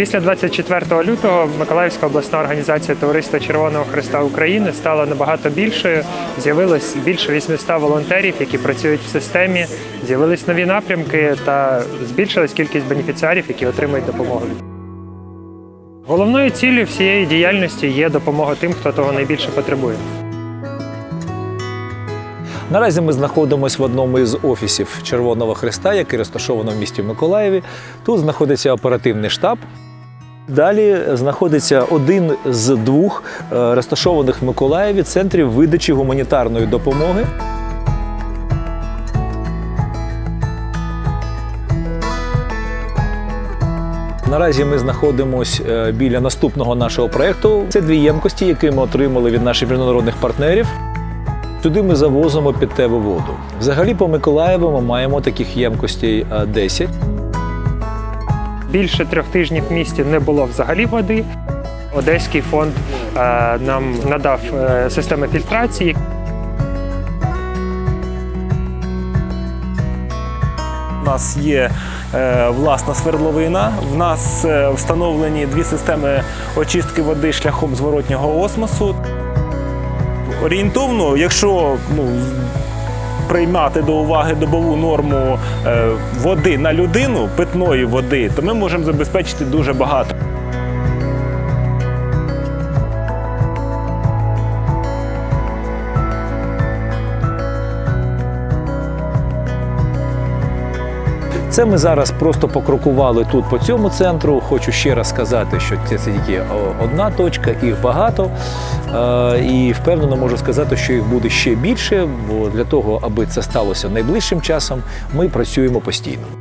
Після 24 лютого Миколаївська обласна організація Товариства Червоного Христа України стала набагато більшою. З'явилось більше 800 волонтерів, які працюють в системі. З'явились нові напрямки та збільшилась кількість бенефіціарів, які отримують допомогу. Головною ціллю всієї діяльності є допомога тим, хто того найбільше потребує. Наразі ми знаходимося в одному із офісів Червоного Христа, який розташовано в місті Миколаєві. Тут знаходиться оперативний штаб. Далі знаходиться один з двох е, розташованих в Миколаєві центрів видачі гуманітарної допомоги. Наразі ми знаходимося е, біля наступного нашого проєкту. Це дві ємкості, які ми отримали від наших міжнародних партнерів. Туди ми завозимо питтеву воду. Взагалі по Миколаєву ми маємо таких ємкостей е, 10. Більше трьох тижнів в місті не було взагалі води. Одеський фонд е, нам надав е, системи фільтрації. У нас є е, власна свердловина. В нас встановлені дві системи очистки води шляхом зворотнього осмосу. Орієнтовно, якщо ну, приймати до уваги добову норму е, води на людину, питної води, то ми можемо забезпечити дуже багато. Це ми зараз просто покрокували тут по цьому центру. Хочу ще раз сказати, що це тільки одна точка, їх багато. Е, І впевнено можу сказати, що їх буде ще більше, бо для того, аби це сталося найближчим часом, ми працюємо постійно.